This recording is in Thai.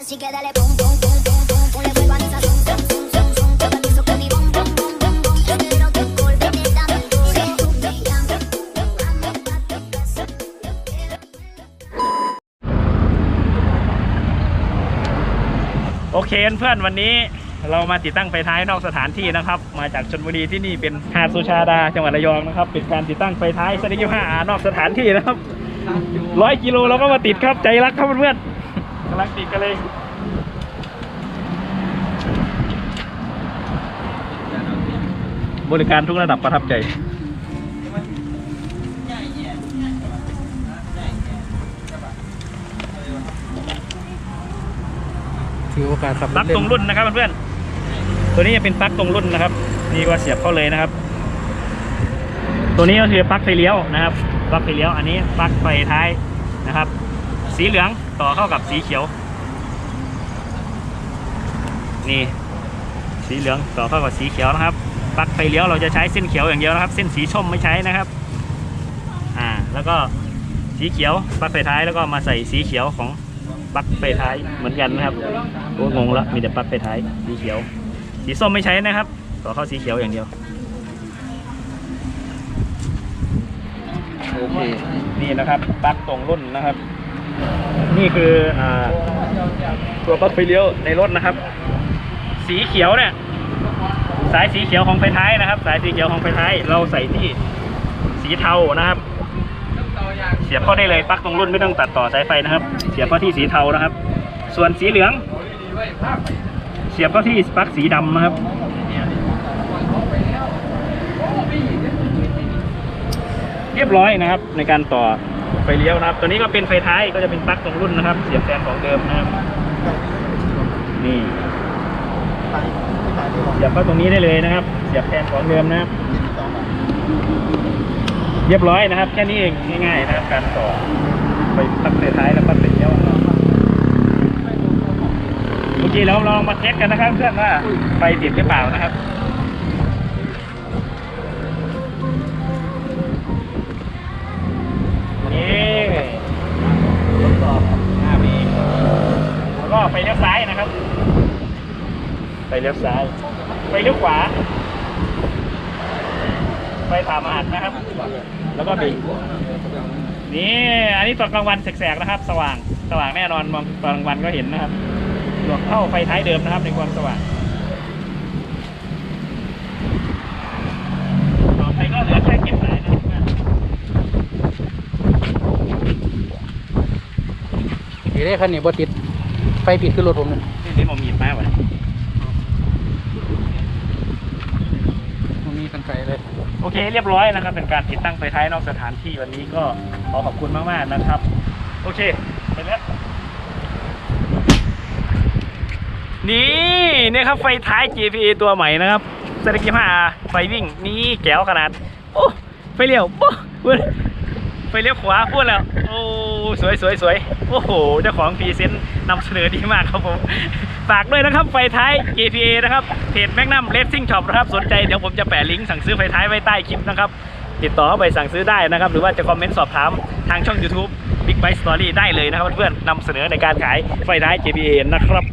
Así que dale pum pum pum pum pum pum le vuelvo a mi sazón son son son son yo te pienso con mi bom bom bom bom bom yo quiero que volvete dame duro tú me llamas amo a tu casa yo quiero โอเคเพื่อนวันนี้เรามาติดตั้งไฟท้ายนอกสถานที่นะครับ มาจากชลบุรีที่นี่เป็นหาดสุชาดาจังหวัดระยองนะครับเป็นการติดตั้งไฟท้ายสเตกิห้านอกสถานที่นะครับร้อยกิโลเราก็มาติดครับใจรักครับเพื่อนๆ กำลังติดกันเลยบริการทุกระดับประทับใจ ถือโอกาสขับปลั๊กตรงรุ่นนะครับเพื่อนๆตัวนี้จะเป็นปลั๊กตรงรุ่นนะครับนี่ก็เสียบเข้าเลยนะครับ ตัวนี้ก็คือปลั๊กไฟเลี้ยวนะครับปลั๊กไฟเลี้ยวอันนี้ปลั๊กไฟท้ายนะครับ สีเหลืองต่อเข้ากับสีเขียว นี่ สีเหลืองต่อเข้ากับสีเขียวนะครับปลั๊กไฟเลี้ยวเราจะใช้เส้นเขียวอย่างเดียวนะครับ เส้นสีส้มไม่ใช้นะครับ อ่า แล้วก็สีเขียวปลั๊กไฟท้ายแล้วก็มาใส่สีเขียวของปลั๊กไฟท้ายเหมือนกันนะครับโอ้งงละมีแต่ปลั๊กไฟท้ายสีเขียว สีส้มไม่ใช้นะครับ ต่อเข้าสีเขียวอย่างเดียวโอเคนี่นะครับปลั๊กตรงรุ่นนะครับ นี่คืออตัวปลั๊กไฟเลี้ยวในรถนะครับ สีเขียวเนี่ยสายสีเขียวของไฟท้ายนะครับ สายสีเขียวของไฟท้ายเราใส่ที่สีเทานะครับเสียบเข้าได้เลยปลั๊กตรงรุ่นไม่ต้องตัดต่อสายไฟนะครับ เสียบเข้าที่สีเทานะครับ ส่วนสีเหลือง เสียบเข้าที่ปลั๊กสีดำนะครับ เรียบร้อยนะครับในการต่อ ไฟเลี้ยวนะครับ ตัวนี้ก็เป็นไฟท้ายก็จะเป็นปลั๊กตรงรุ่นนะครับ เสียบแทนของเดิมนะครับ นี่เสียบเข้าตรงนี้ได้เลยนะครับ เสียบแทนของเดิมนะครับ เรียบร้อยนะครับ แค่นี้เองง่ายๆนะครับ การต่อไฟปลั๊กไฟท้ายและปลั๊กไฟเลี้ยวนะครับโอเคเราลองมาเทสกันนะครับเพื่อนว่าไฟติดหรือเปล่านะครับ ไปเลี้ยวซ้ายนะครับ ไปเลี้ยวซ้าย ไปเลี้ยวขวา ไปผ่ามาหัดนะครับ แล้วก็เบรกนี่อันนี้ตอนกลางวันแสกๆนะครับ สว่างสว่างแน่นอนมองตอนกลางวันก็เห็นนะครับหลวกเข้าไฟท้ายเดิมนะครับในความสว่างต่อไปก็เหลือแค่เก็บสายนะครับทีแรกคันนี้บ่ติดไฟผิดขึ้นรถผมเนี่ยนี่นี่ผมหยิบมากว่ะมันมีกันไกลเลย โอเคเรียบร้อยนะครับ เป็นการติดตั้งไฟท้ายนอกสถานที่วันนี้ก็ขอขอบคุณมากๆนะครับ โอเคไปแล้วนี่เนี่ยครับไฟท้าย GPA ตัวใหม่นะครับเซตกิมาไฟวิ่งนี่แก้วขนาด โอ้ไฟเลี้ยวปุ๊บพูด ไฟเลี้ยวขวาพูดแล้ว โอ้สวยสวยสวยโอ้โห เจ้าของพรีเซนต์นำเสนอดีมากครับผม ฝากด้วยนะครับไฟท้าย GPA นะครับ เพจแมกนัมเลสซิ่งช็อปนะครับ สนใจเดี๋ยวผมจะแปะลิงก์สั่งซื้อไฟท้ายไว้ใต้คลิปนะครับ ติดต่อไปสั่งซื้อได้นะครับ หรือว่าจะคอมเมนต์สอบถามทางช่อง YouTube Big Bike Story ได้เลยนะครับเพื่อนๆนำเสนอในการขายไฟท้าย JPA นะครับ